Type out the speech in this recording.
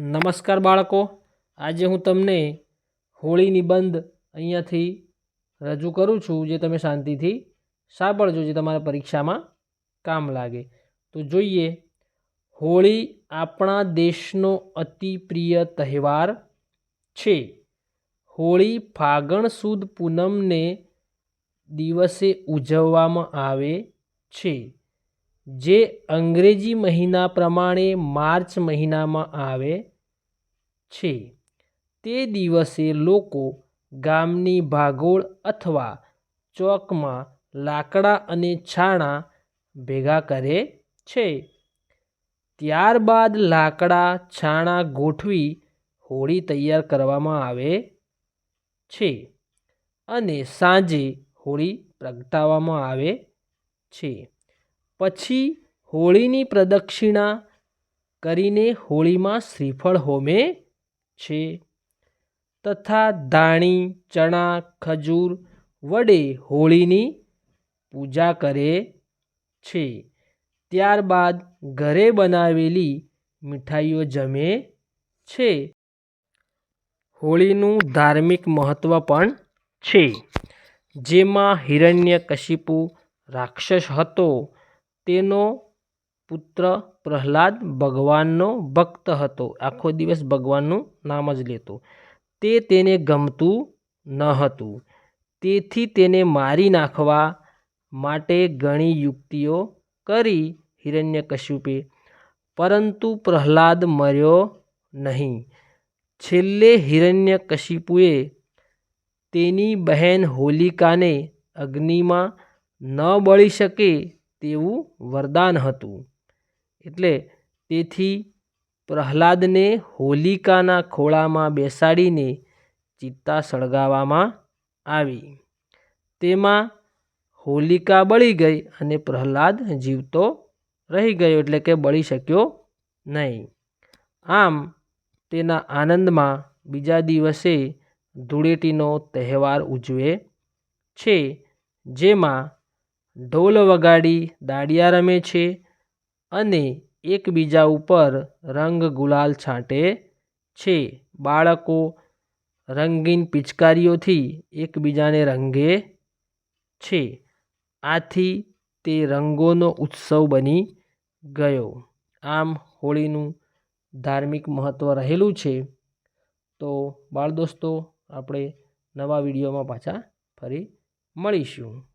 નમસ્કાર બાળકો. આજે હું તમને હોળી નિબંધ અહીંયાથી રજૂ કરું છું, જે તમે શાંતિથી સાંભળજો, જે તમારા પરીક્ષામાં કામ લાગે. તો જોઈએ, હોળી આપણા દેશનો અતિ પ્રિય તહેવાર છે. હોળી ફાગણ સુદ પૂનમને દિવસે ઉજવવામાં આવે છે. જે અંગ્રેજી મહિના પ્રમાણે માર્ચ મહિનામાં આવે છે. તે દિવસે લોકો ગામની ભાગોળ અથવા ચોકમાં લાકડા અને છાણા ભેગા કરે છે. ત્યારબાદ લાકડા, છાણા ગોઠવી હોળી તૈયાર કરવામાં આવે છે અને સાંજે હોળી પ્રગટાવવામાં આવે છે. પછી હોળીની પ્રદક્ષિણા કરીને હોળીમાં શ્રીફળ હોમે છે. તથા ધાણી, ચણા, ખજૂર વડે હોળીની પૂજા કરે છે. ત્યારબાદ ઘરે બનાવેલી મીઠાઈઓ જમે છે. હોળીનું ધાર્મિક મહત્ત્વ પણ છે. જેમાં હિરણ્ય કશિપુ રાક્ષસ હતો. તેનો પુત્ર પ્રહલાદ ભગવાનનો ભક્ત હતો. આખો દિવસ ભગવાનનું નામ જ લેતો. તે તેને ગમતું ન હતું. તેથી તેને મારી નાખવા માટે ઘણી યુક્તિઓ કરી હિરણ્યકશિપુએ પરંતુ પ્રહલાદ મર્યો નહીં. છેલ્લે હિરણ્યકશિપુએ તેની બહેન હોલિકાને અગ્નિમાં ન બળી શકે તેવું વરદાન હતું. એટલે તેથી પ્રહલાદને હોલિકાના ખોળામાં બેસાડીને ચિતા સળગાવવામાં આવી. તેમાં હોલિકા બળી ગઈ અને પ્રહલાદ જીવતો રહી ગયો એટલે કે બળી શક્યો નહીં. આમ તેના આનંદમાં બીજા દિવસે ધૂળેટીનો તહેવાર ઉજવે છે, જેમાં ઢોલ વગાડી દાંડિયા રમે છે અને એકબીજા ઉપર રંગ ગુલાલ છાંટે છે. બાળકો રંગીન પિચકારીઓથી એકબીજાને રંગે છે. આથી તે રંગોનો ઉત્સવ બની ગયો. આમ હોળીનું ધાર્મિક મહત્ત્વ રહેલું છે. તો બાળ દોસ્તો, આપણે નવા વિડીયોમાં પાછા ફરી મળીશું.